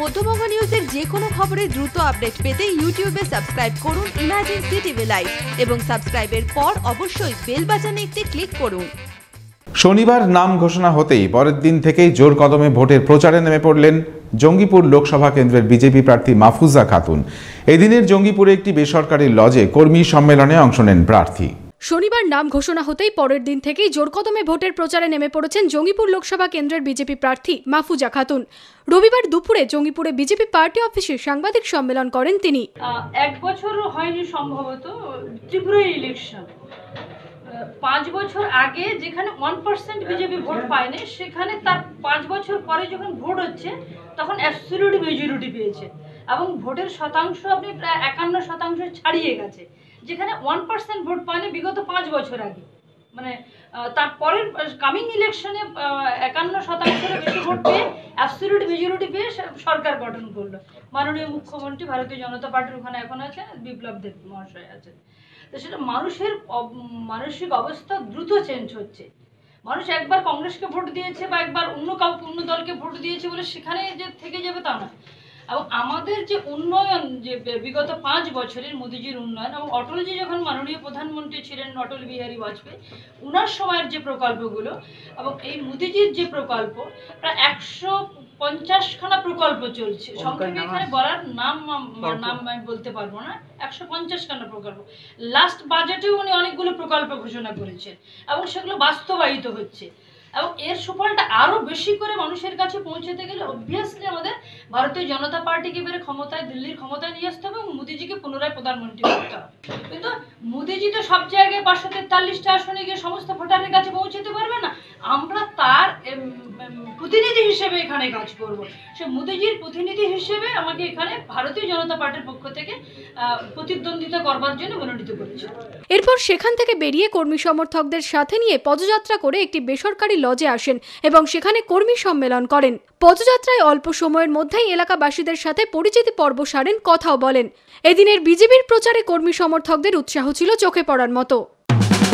মধ্যবঙ্গ নিউজের যে কোনো খবরের দ্রুত আপডেট পেতে ইউটিউবে সাবস্ক্রাইব করুন ইমাজিন সিটিভি লাইভ এবং সাবস্ক্রাইবের পর অবশ্যই বেল বাজানে একটি ক্লিক করুন। শনিবার নাম ঘোষণা হতেই পরের দিন থেকেই জোর কদমে ভোটের প্রচারে নেমে পড়লেন জঙ্গিপুর লোকসভা কেন্দ্রের বিজেপি প্রার্থী মাহফুজা খাতুন। এদিনের জঙ্গিপুরে একটি বেসরকারি লজে কর্মী সম্মেলনে অংশ নেন প্রার্থী। শনিবার নাম ঘোষণা হতেই পরের দিন থেকেই জোরকদমে ভোটের প্রচারে নেমে পড়েছেন জঙ্গিপুর লোকসভা কেন্দ্রের বিজেপি প্রার্থী মাহফুজা খাতুন। রবিবার দুপুরে জঙ্গিপুরে বিজেপি পার্টি অফিসে সাংবাদিক সম্মেলন করেন তিনি। এক বছর হয়নি সম্ভবত, ত্রিপুরা ইলেকশন পাঁচ বছর আগে যেখানে ওয়ান পার্সেন্ট বিজেপি ভোট পায়নি, সেখানে তার পাঁচ বছর পরে যখন ভোট হচ্ছে, তখন অ্যাবসলিউট মেজরিটি পেয়েছে। এবং ভোটের শতাংশ আপনি প্রায় একান্ন শতাংশ ছাড়িয়ে গেছে, যেখানে ওয়ান পার্সেন্ট ভোট পায়নি বিগত পাঁচ বছর আগে। মানে তারপরের কামিং ইলেকশনে একান্ন শতাংশের বেশি ভোট পেয়ে অ্যাবসলিউট মেজরিটি পেয়ে সরকার গঠন করল। মাননীয় মুখ্যমন্ত্রী, ভারতীয় জনতা পার্টির ওখানে এখন আছেন, বিপ্লব দেব মহাশয় আছেন। তো সেটা মানুষের মানসিক অবস্থা দ্রুত চেঞ্জ হচ্ছে। মানুষ একবার কংগ্রেসকে ভোট দিয়েছে বা একবার অন্য কাউকে, অন্য দলকে ভোট দিয়েছে বলে সেখানে যে থেকে যাবে তা না এবং আমাদের যে উন্নয়ন যে বিগত পাঁচ বছরের মোদিজির উন্নয়ন এবং অটলজি যখন মাননীয় প্রধানমন্ত্রী ছিলেন অটল বিহারী বাজপেয়ী উনার সময়ের যে প্রকল্পগুলো এবং এই মোদিজির যে প্রকল্প প্রায় একশো পঞ্চাশখানা প্রকল্প চলছে। সংক্ষেপে এখানে বলার নাম নাম আমি বলতে পারব না। একশো পঞ্চাশখানা প্রকল্প। লাস্ট বাজেটেও উনি অনেকগুলো প্রকল্প ঘোষণা করেছেন এবং সেগুলো বাস্তবায়িত হচ্ছে। এবং এর সুফলটা আরও বেশি করে মানুষের কাছে পৌঁছতে গেলে অবভিয়াসলি আমাদের ভারতীয় জনতা পার্টিকে বেরে ক্ষমতায়, দিল্লির ক্ষমতায় নিয়ে আসতে হবে এবং মোদিজিকে পুনরায় প্রধানমন্ত্রী করতে হবে। কিন্তু মোদিজি তো সব জায়গায় পাঁচশো তেতাল্লিশটা আসনে গিয়ে সমস্ত ভোটারের কাছে পৌঁছতে পারবে প্রতিনিধি হিসেবে এখানে কাজ করব। সে মোদিজির প্রতিনিধি হিসেবে আমাকে এখানে ভারতীয় জনতা পার্টির পক্ষ থেকে প্রতিদ্বন্দ্বিতা করবার জন্য মনোনীত করেছে। এরপর সেখান থেকে বেরিয়ে কর্মী সমর্থকদের সাথে নিয়ে পদযাত্রা করে একটি বেসরকারি লজে আসেন এবং সেখানে কর্মী সম্মেলন করেন। পদযাত্রায় অল্প সময়ের মধ্যেই এলাকাবাসীদের সাথে পরিচিতি পর্ব সারেন, কথাও বলেন। এদিনের বিজেপির প্রচারে কর্মী সমর্থকদের উৎসাহ ছিল চোখে পড়ার মতো।